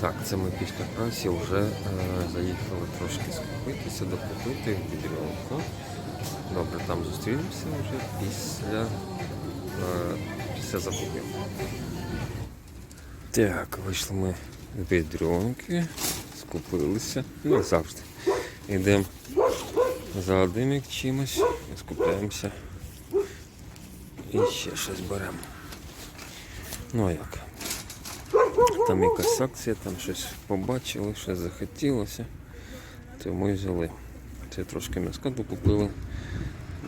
Так, це ми після праці вже е, заїхали трошки скупитися, докупити відрівку. Добре, там зустрінемося вже після, е, після закупів. Так, вийшли ми з відрівки, скупилися, ну завжди. Йдемо за одним як чимось, скупляємося і ще щось беремо. Ну а як? Там якась акція, там щось побачили, щось захотілося, тому і взяли. Це трошки м'яска докупили.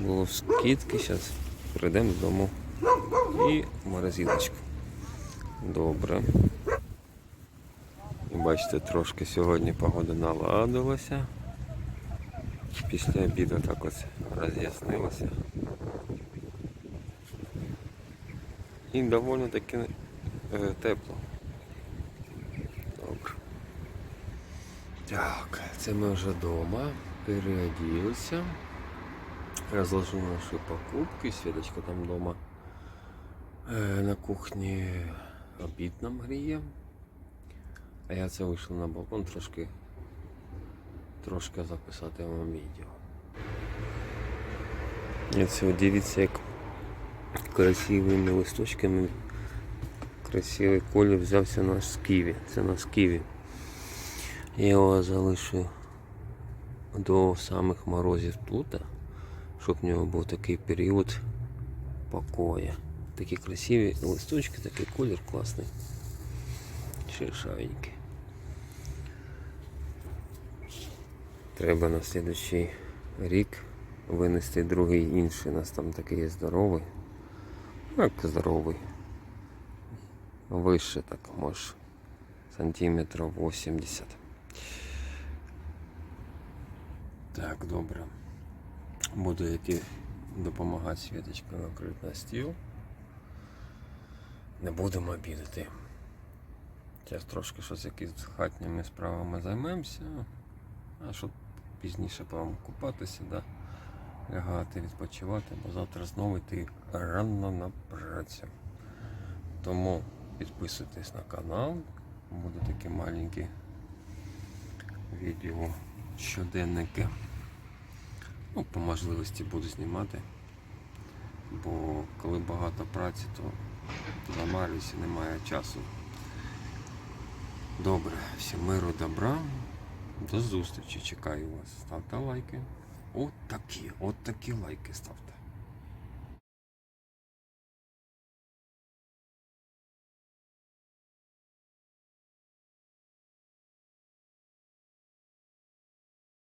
Було скидки, зараз прийдемо додому і морозилочку. Добре. І бачите, трошки сьогодні погода наладилася. Після обіду так ось роз'яснилося. І доволі таки е, тепло. Добре. Так, це ми вже вдома. Переоділися. Розложили наші покупки. Світочка там вдома е, на кухні обід нам гріє. А я це вийшов на балкон трошки, трошки записати вам відео. Дивіться, як красивими листочками красивий колір взявся наш з ківі. Це наш ківі. Я його залишу до самих морозів тут, щоб в нього був такий період покою. Такі красиві листочки, такий колір класний. Шершавенький. Треба на слідуючий рік винести другий інший. У нас там такий здоровий. Як здоровий. Вище так, може, сантиметрів 80. Так, добре. Буду йти допомагати Світочка накрити на стіл. Не будемо обідати. Зараз трошки щось якісь хатніми справами займемося, а щоб пізніше вам купатися, да? лягати, відпочивати, бо завтра знову йти рано на працю. Тому підписуйтесь на канал, буде такі маленькі відео щоденники. Ну, по можливості буду знімати. Бо коли багато праці, то замарююся, немає часу. Добре, всім миру, добра. До зустрічі. Чекаю вас. Ставте лайки. От такі, от такі лайки ставте.